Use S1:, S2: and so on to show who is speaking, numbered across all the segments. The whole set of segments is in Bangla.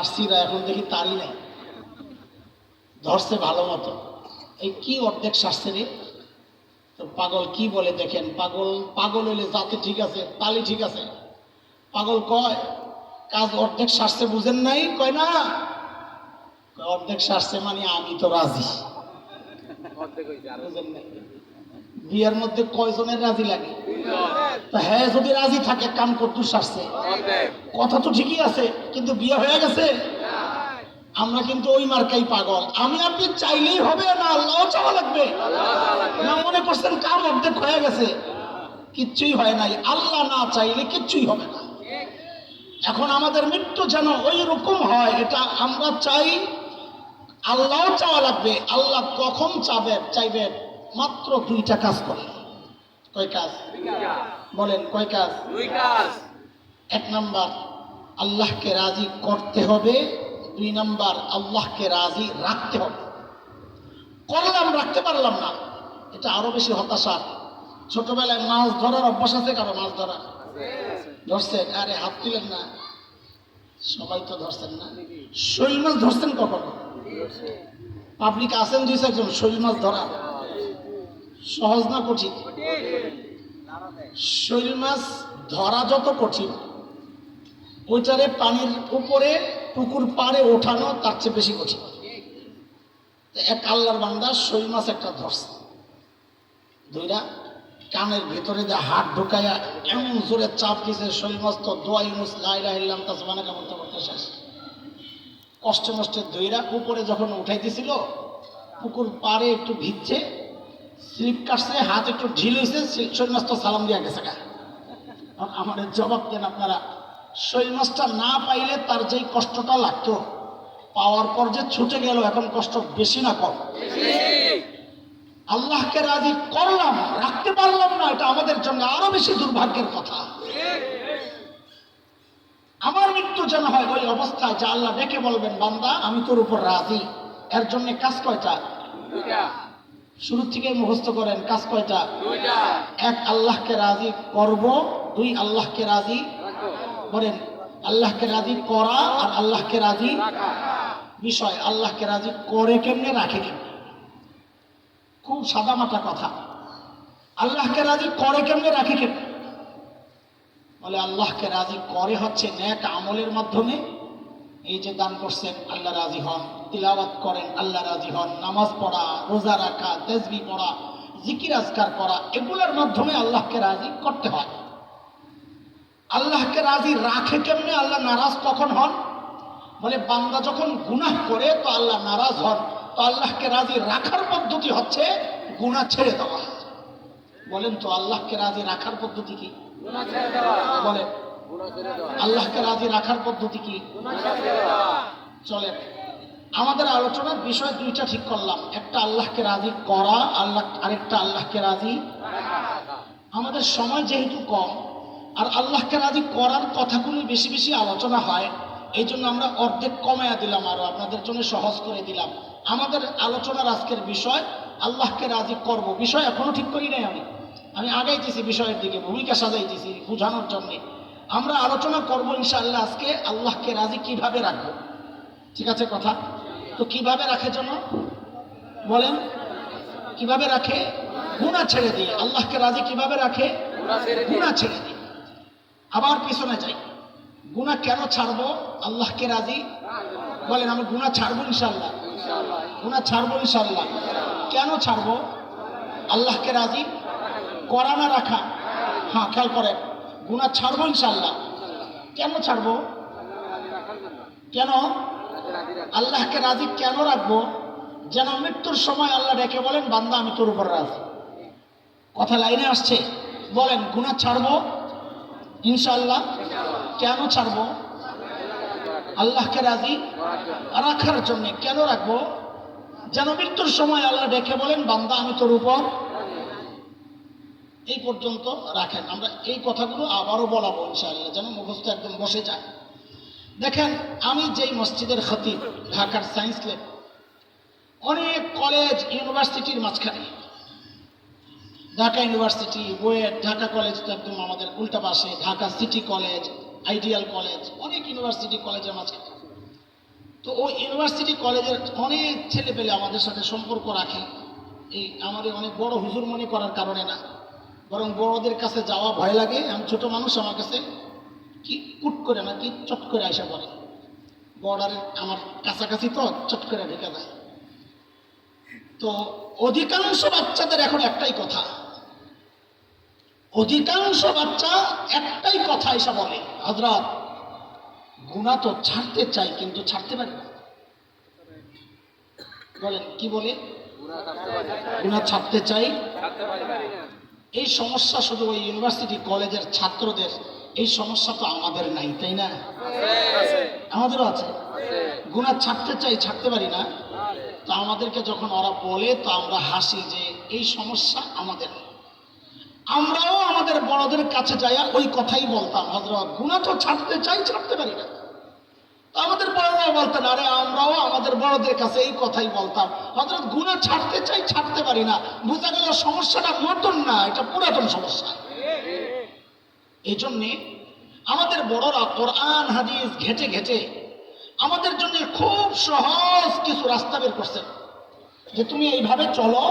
S1: শাস্তিরা এখন দেখি তারই নাই। ধরছে ভালো মতো। এই কি অর্ধেক শাস্তি রে? তো পাগল কি বলে দেখেন পাগল পাগল হইলে যাতে ঠিক আছে তালি ঠিক আছে। পাগল কয় কাজ অর্ধেক শাস্তে বুঝেন নাই? কয় না। অর্ধেক শাস্তে মানে আমি তো রাজি। বুঝেন নাই। বিয়ের মধ্যে কয়জনের রাজি লাগে? হ্যাঁ যদি রাজি থাকে, কাম কথা তো ঠিকই আছে, কিন্তু বিয়ে হয়ে গেছে? আমরা কিন্তু ওই মার্কাই পাগল। আমি আপনি চাইলেই হবে না আল্লাহ চাওয়া লাগবে। না মনে করছেন কাম অর্ধেক হয়ে গেছে? কিচ্ছুই হয় নাই। আল্লাহ না চাইলে কিচ্ছুই হবে না। এখন আমাদের মৃত্যু যেন ওই রকম হয়, এটা আমরা চাই আল্লাহ চাওয়া লাগবে। আল্লাহ কখন চাবে, চাইবে, মাত্র দুইটা কাজ করে কয় কাজ? বলেন কয় কাজ? এক নাম্বার আল্লাহকে রাজি করতে হবে। দুই নাম্বার আল্লাহকে রাজি রাখতে হবে। করলাম রাখতে পারলাম না। এটা আরও বেশি হতাশা। ছোটবেলায় মাছ ধরার অভ্যাস আছে কারও? মাছ ধরা? ধরছেন? আরে হাত তুলেন না। সবাই তো ধরছেন না। শৈল মাছ ধরছেন কখনো? পাবলিক আছেন দুই চারজন শৈল মাছ ধরা। সহজ না কঠিন? শৈল মাছ ধরা যত কঠিন, ওইটারে পানির উপরে, পুকুর পাড়ে ওঠানো তার চেয়ে বেশি কঠিন। এক আল্লাহর বান্দা শৈল মাছ একটা ধরছে। দুইটা কানের ভিতরে যে হাত ঢুকাইয়া এমন জোরে চাপ দিছে শৈল মাছ তো দোয়াই মুস লাইলা হিল্লাম তা জমানা করতে করতে শেষ। কষ্টে মষ্টে দইরা উপরে যখন উঠাই দিছিল পুকুর পাড়ে একটু ভিজছে স্লিপ কাটছে হাত একটু ঢিল হয়েছে শৈল মাছ তো সালাম দিয়া গেছে গা। আমাদের জবাব দেন আপনারা। মাছটা না পাইলে তার যেই কষ্টটা লাগতো, পাওয়ার পর যে ছুটে গেল, এখন কষ্ট বেশি না কম। আল্লাহকে রাজি করলাম, রাখতে পারলাম না, এটা আমাদের জন্য আরও বেশি দুর্ভাগ্যের কথা। আমার মৃত্যু যেন হয় ওই অবস্থায়, যে আল্লাহ ডেকে বলবেন, বান্দা, আমি তোর উপর রাজি। এর জন্য কাজ কয়টা? শুরু থেকে মুখস্থ করেন কাজ কয়টা? এক আল্লাহকে রাজি করব দুই আল্লাহকে রাজি বলেন আল্লাহকে রাজি করা আর আল্লাহকে রাজি বিষয় আল্লাহকে রাজি করে কেমনে রাখে কেমনে? খুব সাদামাটা কথা। আল্লাহকে রাজি করে কেমনে রাখে কেমনে? বলে আল্লাহকে রাজি করে হচ্ছে ন্যাক আমলের মাধ্যমে এই যে দান করছেন আল্লাহ রাজি হন তিলাওয়াত করেন আল্লাহ রাজি হন নামাজ পড়া রোজা রাখা তেজবি পড়া জিকির আজকার করা এগুলোর মাধ্যমে আল্লাহকে রাজি করতে হয়। আল্লাহকে রাজি রাখে কেমনে? আল্লাহ নারাজ কখন হন। বলে বান্দা যখন গুনাহ করে তো আল্লাহ নারাজ হন। তো আল্লাহকে রাজি রাখার পদ্ধতি হচ্ছে গুনাহ ছেড়ে দেওয়া। বলেন তো আল্লাহকে রাজি রাখার পদ্ধতি কি? বলেন আল্লাহকে রাজি রাখার পদ্ধতি কি? চলেন। আমাদের আলোচনার বিষয় দুইটা ঠিক করলাম। একটা আল্লাহকে রাজি করা, আল্লাহ আরেকটা আল্লাহকে রাজি আমাদের সময় যেহেতু কম, আর আল্লাহকে রাজি করার কথাগুলি বেশি বেশি আলোচনা হয়, এই জন্য আমরা অর্ধেক কমায়া দিলাম আরও, আপনাদের জন্য সহজ করে দিলাম। আমাদের আলোচনার আজকের বিষয়, আল্লাহকে রাজি করব। বিষয় এখনও ঠিক করি নাই আমি। আমি আগাইতেছি বিষয়ের দিকে, ভূমিকা সাজাইতেছি বোঝানোর জন্যে। আমরা আলোচনা করব ইনশাআল্লাহ আজকে আল্লাহকে রাজি কীভাবে রাখব? ঠিক আছে কথা? তো কীভাবে রাখে যেন বলেন কীভাবে রাখে? গুণা ছেড়ে দিয়ে। আল্লাহকে রাজি কীভাবে রাখে? গুণা ছেড়ে দিয়ে। আবার পিছনে যাই। গুণা কেন ছাড়বো? আল্লাহকে রাজি? বলেন আমি গুণা ছাড়বো ইনশাল্লাহ গুণা ছাড়বো ইনশাল্লাহ কেন ছাড়বো? আল্লাহকে রাজি? করা না রাখা? হ্যাঁ খেয়াল করেন। গুণা ছাড়বো ইনশাল্লাহ কেন ছাড়বো? কেন? আল্লাহকে রাজি কেন রাখব? যেন মৃত্যুর সময় আল্লাহ ডেকে বলেন, বান্দা, আমি তোর উপর রাজি। কথা লাইনে আসছে। বলেন, গুণা ছাড়বো? ইনশাল্লাহ কেন ছাড়বো? আল্লাহকে রাজি রাখার জন্য কেন রাখব? যেন মৃত্যুর সময় আল্লাহ ডেকে বলেন, বান্দা, আমি তোর উপর এই পর্যন্ত রাখেন। আমরা এই কথাগুলো আবারও বলাবো ইনশাআল্লাহ, যেন মুখস্থ একদম বসে যায়। দেখেন, আমি যেই মসজিদের খতিব, ঢাকার সায়েন্স ল্যাব অনেক কলেজ ইউনিভার্সিটির মাঝখানে। ঢাকা ইউনিভার্সিটি, বুয়েট, ঢাকা কলেজ তো একদম আমাদের উল্টা পাশে, Dhaka city college, ideal college, অনেক ইউনিভার্সিটি কলেজের মাঝখানে। তো ওই ইউনিভার্সিটি কলেজের অনেক ছেলে পেলে আমাদের সাথে সম্পর্ক রাখে। এই আমাদের অনেক বড় হুজুর মনে করার কারণে না। বরং বড়দের কাছে যাওয়া ভয় লাগে। আমি ছোট মানুষ আমার কাছে কি কুট করে না কি চট করে আসা পড়ে। বর্ডারের আমার কাছাকাছি তো চট করে ঢেকে যায়। তো অধিকাংশ বাচ্চাদের এখন একটাই কথা। অধিকাংশ বাচ্চা একটাই কথা এসে বলে হজরত গুণা তো ছাড়তে চাই কিন্তু ছাড়তে পারি না। বলেন কি বলে? গুণা ছাড়তে চাই। এই সমস্যা শুধু ওই ইউনিভার্সিটি কলেজের ছাত্রদের, এই সমস্যা তো আমাদের নাই, তাই না? আমাদেরও আছে। গুণা ছাড়তে চাই, ছাড়তে পারি না। তো আমাদেরকে যখন ওরা বলে, তো আমরা হাসি যে এই সমস্যা আমাদের। আমরাও আমাদের বড়দের কাছে যাইয়া ওই কথাই বলতাম হজরত গুণা তো ছাড়তে চাই, ছাড়তে পারি না। আমাদের বড়রাও বলতেন, আরে আমরাও আমাদের বড়দের কাছে এই কথাই বলতাম। হজরত গুণা ছাড়তে চাই, ছাড়তে পারি না। বোঝা গেল সমস্যাটা নতুন না, এটা পুরাতন সমস্যা। এই জন্যে আমাদের বড়রা কোরআন, হাদিস ঘেটে ঘেটে আমাদের জন্য খুব সহজ কিছু রাস্তা বের করছেন। যে তুমি এইভাবে চলো,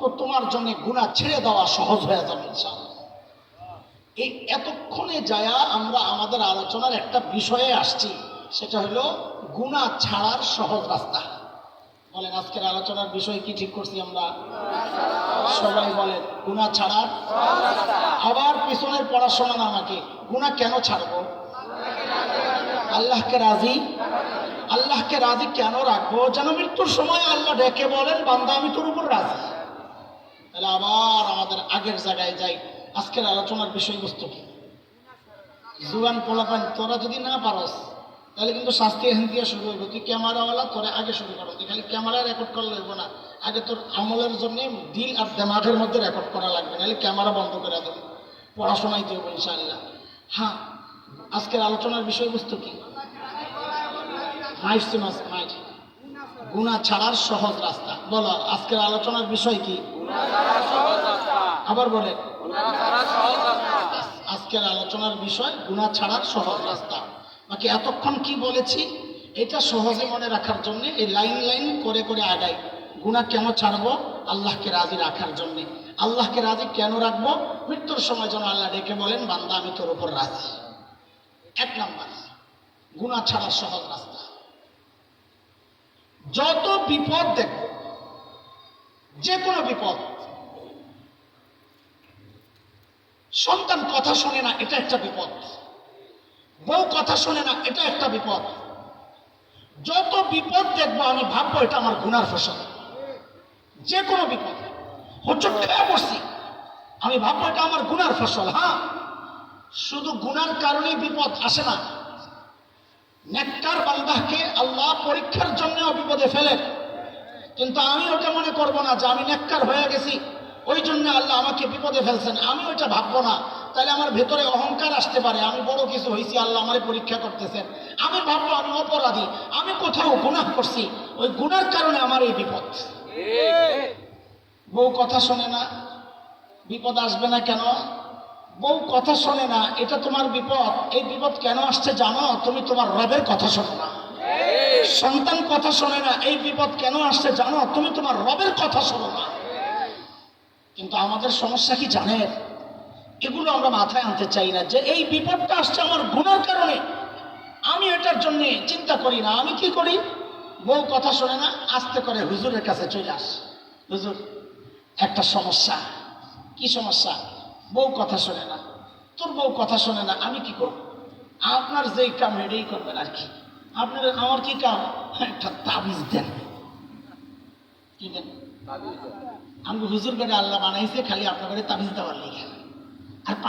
S1: তো তোমার জন্য গুণা ছেড়ে দেওয়া সহজ হয়ে যাবে এই এতক্ষণে যায়া আমরা আমাদের আলোচনার একটা বিষয়ে আসছি। সেটা হলো গুণা ছাড়ার সহজ রাস্তা। বলেন, আজকের আলোচনার বিষয় কি ঠিক করছি আমরা? সবাই বলেন, গুণা ছাড়ার আবার পিছনের পড়াশোনা না আমাকে, গুণা কেন ছাড়বো? আল্লাহকে রাজি? আল্লাহকে রাজি কেন রাখব? যেন মৃত্যুর সময় আল্লাহ ডেকে বলেন, বান্দা, আমি তোর উপর রাজি। তাহলে আবার আমাদের আগের জায়গায় যাই। আজকের আলোচনার বিষয়বস্তু কি? জুয়ান পোলাপান, তোরা যদি না পারস তাহলে কিন্তু শাস্তি এখান দিয়ে শুরু হইব। তুই ক্যামেরাওয়ালা তোরা আগে শুরু করো। তুই খালি ক্যামেরা রেকর্ড করলে হইব না। আগে তোর আমলের জন্য দিল আর দেমাগের মধ্যে রেকর্ড করা লাগবে নাহলে ক্যামেরা বন্ধ করে দেবে। পড়াশোনাই দেবো ইনশাআল্লাহ। হ্যাঁ আজকের আলোচনার বিষয়বস্তু কি? মাইট মাস মাইট। গুণা ছাড়ার সহজ রাস্তা। বলো আজকের আলোচনার বিষয় কি? আবার বলে আজকের আলোচনার বিষয় গুণা ছাড়ার সহজ রাস্তা। বাকি এতক্ষণ কি বলেছি? এটা সহজে মনে রাখার জন্য, এই লাইন লাইন করে করে আগাই। গুণা কেন ছাড়বো? আল্লাহকে রাজি রাখার জন্য। আল্লাহকে রাজি কেন রাখব? মৃত্যুর সময় যেন আল্লাহ ডেকে বলেন, বান্দা, আমি তোর উপর রাজি। এক নাম্বার। গুণা ছাড়ার সহজ রাস্তা। যত বিপদ দেখো যে কোনো বিপদ, সন্তান কথা শোনে না, এটা একটা বিপদ। বউ কথা শোনে না, এটা একটা বিপদ। যত বিপদ দেখব, আমি ভাববো এটা আমার গুনার ফসল। যে কোনো বিপদ। হচট খেয়ে আমি ভাববো এটা আমার গুনার ফসল হ্যাঁ? শুধু গুনার কারণে বিপদ আসে না। নেককার বান্দাকে আল্লাহ পরীক্ষার জন্য বিপদে ফেলেন কিন্তু আমি ওটা মনে করব না যে আমি নেককার হয়ে গেছি। ওই জন্য আল্লাহ আমাকে বিপদে ফেলছেন। আমি ওটা ভাববো না। তাহলে আমার ভেতরে অহংকার আসতে পারে। আমি বড় কিছু হয়েছি আল্লাহ আমার পরীক্ষা করতেছেন। আমি ভাববো আমি অপরাধী, আমি কোথাও গুনাহ করছি। ওই গুনার কারণে আমার এই বিপদ। বউ কথা শোনে না, বিপদ আসবে না কেন? বউ কথা শোনে না, এটা তোমার বিপদ। এই বিপদ কেন আসছে জানো? তুমি তোমার রবের কথা শোনো না। সন্তান কথা শোনে না, এই বিপদ কেন আসছে জানো? তুমি তোমার রবের কথা শোনো না। কিন্তু আমাদের সমস্যা কি জানেন? এগুলো আমরা মাথায় আনতে চাই না যে এই বিপদটা আসছে আমার গুণের কারণে। আমি এটার জন্যে চিন্তা করি না। আমি কি করি? বউ কথা শোনে না, আস্তে করে হুজুরের কাছে চলে আস। হুজুর, একটা সমস্যা। কি সমস্যা? বউ কথা শোনে না। তোর বউ কথা শোনে না, আমি কি করব? আপনার যেই কাম, এটাই করবেন আর কি। আপনার, আমার কি কাম? একটা তাবিজ দেন। কি দেন? আমি হুজুর করে আল্লাহ বানাইছে, খালি আপনার তাবিজ দেওয়ার লেগে।